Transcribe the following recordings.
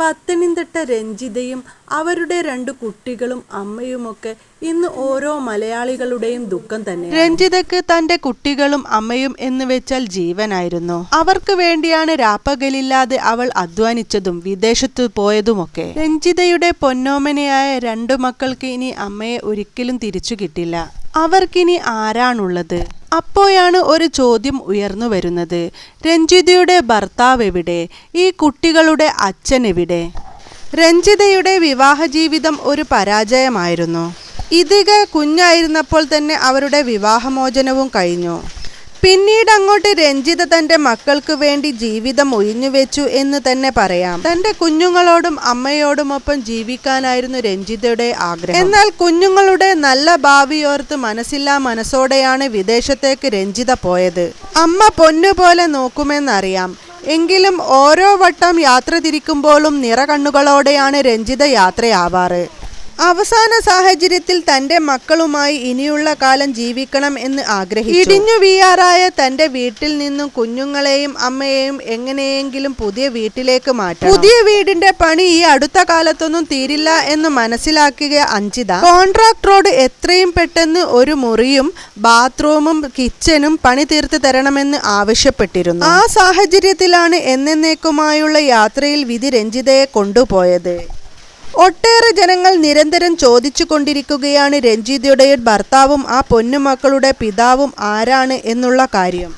പത്തനംതിട്ട രഞ്ജിതയും അവരുടെ രണ്ടു കുട്ടികളും അമ്മയുമൊക്കെ ഇന്ന് ഓരോ മലയാളികളുടെയും ദുഃഖം തന്നെ രഞ്ജിതക്ക് തന്റെ കുട്ടികളും അമ്മയും എന്ന് വെച്ചാൽ ജീവനായിരുന്നു. അവർക്ക് വേണ്ടിയാണ് രാപ്പകലില്ലാതെ അവൾ അധ്വാനിച്ചതും വിദേശത്ത് പോയതുമൊക്കെ. രഞ്ജിതയുടെ പൊന്നോമനയായ രണ്ടു മക്കൾക്ക് ഇനി അമ്മയെ ഒരിക്കലും തിരിച്ചു കിട്ടില്ല. അവർക്കിനി ആരാണുള്ളത്? അപ്പോഴാണ് ഒരു ചോദ്യം ഉയർന്നു വരുന്നത്. രഞ്ജിതയുടെ ഭർത്താവ് എവിടെ? ഈ കുട്ടികളുടെ അച്ഛൻ എവിടെ? രഞ്ജിതയുടെ വിവാഹ ജീവിതം ഒരു പരാജയമായിരുന്നു. ഇതിക കുഞ്ഞായിരുന്നപ്പോൾ തന്നെ അവരുടെ വിവാഹമോചനവും കഴിഞ്ഞു. പിന്നീട് അങ്ങോട്ട് രഞ്ജിത തന്റെ മക്കൾക്ക് വേണ്ടി ജീവിതം ഒഴിഞ്ഞുവെച്ചു എന്ന് തന്നെ പറയാം. തന്റെ കുഞ്ഞുങ്ങളോടും അമ്മയോടുമൊപ്പം ജീവിക്കാനായിരുന്നു രഞ്ജിതയുടെ ആഗ്രഹം. എന്നാൽ കുഞ്ഞുങ്ങളുടെ നല്ല ഭാവിയോർത്ത് മനസ്സില്ലാ മനസ്സോടെയാണ് വിദേശത്തേക്ക് രഞ്ജിത പോയത്. അമ്മ പൊന്നുപോലെ നോക്കുമെന്നറിയാം. എങ്കിലും ഓരോ വട്ടം യാത്ര തിരിക്കുമ്പോഴും നിറകണ്ണുകളോടെയാണ് രഞ്ജിത യാത്രയാവാറ്. അവസാന സാഹചര്യത്തിൽ തന്റെ മക്കളുമായി ഇനിയുള്ള കാലം ജീവിക്കണം എന്ന് ആഗ്രഹിച്ചു. ഇടിഞ്ഞു വീയാറായ തന്റെ വീട്ടിൽ നിന്നും കുഞ്ഞുങ്ങളെയും അമ്മയെയും എങ്ങനെയെങ്കിലും പുതിയ വീട്ടിലേക്ക് മാറ്റി പുതിയ വീടിന്റെ പണി ഈ അടുത്ത കാലത്തൊന്നും തീരില്ല എന്ന് മനസ്സിലാക്കിയ അഞ്ചിത. കോൺട്രാക്ടറോട് എത്രയും പെട്ടെന്ന് ഒരു മുറിയും ബാത്റൂമും കിച്ചനും പണി തീർത്ത് തരണമെന്ന് ആവശ്യപ്പെട്ടിരുന്നു. ആ സാഹചര്യത്തിലാണ് എന്നേക്കുമായുള്ള യാത്രയിൽ വിധി രഞ്ജിതയെ കൊണ്ടുപോയത്. ഒട്ടേറെ ജനങ്ങൾ നിരന്തരം ചോദിച്ചു കൊണ്ടിരിക്കുകയാണ് രഞ്ജിതയുടെ ഭർത്താവും ആ പൊന്നുമക്കളുടെ പിതാവും ആരാണ് എന്നുള്ള കാര്യം.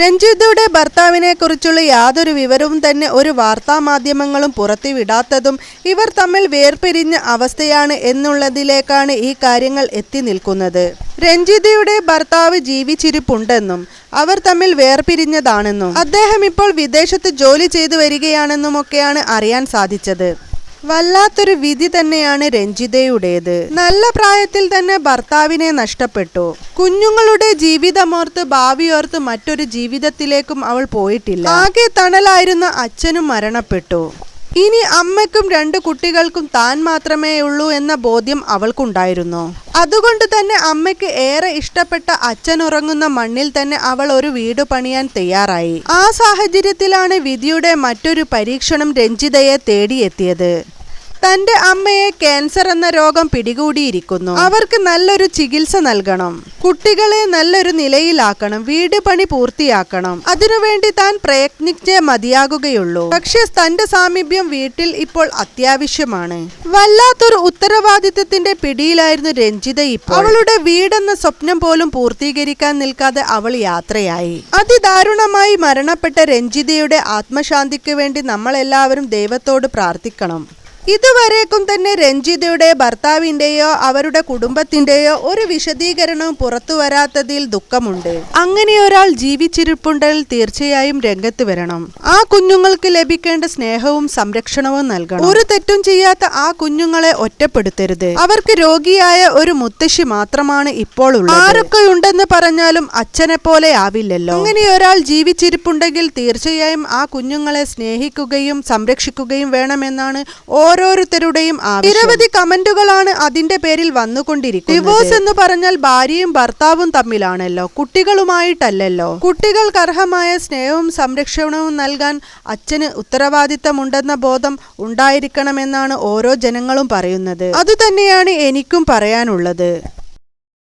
രഞ്ജിതയുടെ ഭർത്താവിനെ കുറിച്ചുള്ള യാതൊരു വിവരവും തന്നെ ഒരു വാർത്താ മാധ്യമങ്ങളും പുറത്തുവിടാത്തതും ഇവർ തമ്മിൽ വേർപിരിഞ്ഞ അവസ്ഥയാണ് എന്നുള്ളതിലേക്കാണ് ഈ കാര്യങ്ങൾ എത്തി നിൽക്കുന്നത്. രഞ്ജിതയുടെ ഭർത്താവ് ജീവിച്ചിരിപ്പുണ്ടെന്നും അവർ തമ്മിൽ വേർപിരിഞ്ഞതാണെന്നും അദ്ദേഹം ഇപ്പോൾ വിദേശത്ത് ജോലി ചെയ്തു വരികയാണെന്നുമൊക്കെയാണ് അറിയാൻ സാധിച്ചത്. വല്ലാത്തൊരു വിധി തന്നെയാണ് രഞ്ജിതയുടേത്. നല്ല പ്രായത്തിൽ തന്നെ ഭർത്താവിനെ നഷ്ടപ്പെട്ടു. കുഞ്ഞുങ്ങളുടെ ജീവിതമോർത്ത് ഭാവിയോർത്ത് മറ്റൊരു ജീവിതത്തിലേക്കും അവൾ പോയിട്ടില്ല. ആകെ തണലായിരുന്ന അച്ഛനും മരണപ്പെട്ടു. ഇനി അമ്മയ്ക്കും രണ്ട് കുട്ടികൾക്കും താൻ മാത്രമേ ഉള്ളൂ എന്ന ബോധ്യം അവൾക്കുണ്ടായിരുന്നു. അതുകൊണ്ട് തന്നെ അമ്മയ്ക്ക് ഏറെ ഇഷ്ടപ്പെട്ട അച്ഛൻ ഉറങ്ങുന്ന മണ്ണിൽ തന്നെ അവൾ ഒരു വീട് പണിയാൻ തയ്യാറായി. ആ സാഹചര്യത്തിലാണ് വിധിയുടെ മറ്റൊരു പരീക്ഷണം രഞ്ജിതയെ തേടിയെത്തിയത്. തന്റെ അമ്മയെ ക്യാൻസർ എന്ന രോഗം പിടികൂടിയിരിക്കുന്നു. അവർക്ക് നല്ലൊരു ചികിത്സ നൽകണം. കുട്ടികളെ നല്ലൊരു നിലയിലാക്കണം. വീട് പണി പൂർത്തിയാക്കണം. അതിനുവേണ്ടി താൻ പ്രയത്നിച്ചേ മതിയാകുകയുള്ളൂ. പക്ഷേ തന്റെ സാമീപ്യം വീട്ടിൽ ഇപ്പോൾ അത്യാവശ്യമാണ്. വല്ലാത്തൊരു ഉത്തരവാദിത്തത്തിന്റെ പിടിയിലായിരുന്നു രഞ്ജിത ഇപ്പോൾ. അവളുടെ വീടെന്ന സ്വപ്നം പോലും പൂർത്തീകരിക്കാൻ നിൽക്കാതെ അവൾ യാത്രയായി. അതിദാരുണമായി മരണപ്പെട്ട രഞ്ജിതയുടെ ആത്മശാന്തിക്ക് വേണ്ടി നമ്മളെല്ലാവരും ദൈവത്തോട് പ്രാർത്ഥിക്കണം. ഇതുവരേക്കും തന്നെ രഞ്ജിതയുടെ ഭർത്താവിന്റെയോ അവരുടെ കുടുംബത്തിന്റെയോ ഒരു വിശദീകരണവും പുറത്തു വരാത്തതിൽ ദുഃഖമുണ്ട്. അങ്ങനെ ഒരാൾ ജീവിച്ചിരിപ്പുണ്ടെങ്കിൽ തീർച്ചയായും രംഗത്ത് വരണം. ആ കുഞ്ഞുങ്ങൾക്ക് ലഭിക്കേണ്ട സ്നേഹവും സംരക്ഷണവും നൽകണം. ഒരു തെറ്റും ചെയ്യാത്ത ആ കുഞ്ഞുങ്ങളെ ഒറ്റപ്പെടുത്തരുത്. അവർക്ക് രോഗിയായ ഒരു മുത്തശ്ശി മാത്രമാണ് ഇപ്പോൾ ഉള്ളത്. ആരൊക്കെ ഉണ്ടെന്ന് പറഞ്ഞാലും അച്ഛനെ പോലെ ആവില്ലല്ലോ. അങ്ങനെ ഒരാൾ ജീവിച്ചിരിപ്പുണ്ടെങ്കിൽ തീർച്ചയായും ആ കുഞ്ഞുങ്ങളെ സ്നേഹിക്കുകയും സംരക്ഷിക്കുകയും വേണമെന്നാണ് ഓരോരുത്തരുടെയും നിരവധി കമന്റുകളാണ് അതിന്റെ പേരിൽ വന്നുകൊണ്ടിരിക്കുന്നത്. ഡിവോഴ്സ് എന്ന് പറഞ്ഞാൽ ഭാര്യയും ഭർത്താവും തമ്മിലാണല്ലോ കുട്ടികളുമായിട്ടല്ലല്ലോ. കുട്ടികൾക്ക് അർഹമായ സ്നേഹവും സംരക്ഷണവും നൽകാൻ അച്ഛന് ഉത്തരവാദിത്തമുണ്ടെന്ന ബോധം ഉണ്ടായിരിക്കണമെന്നാണ് ഓരോ ജനങ്ങളും പറയുന്നത്. അതുതന്നെയാണ് എനിക്കും പറയാനുള്ളത്.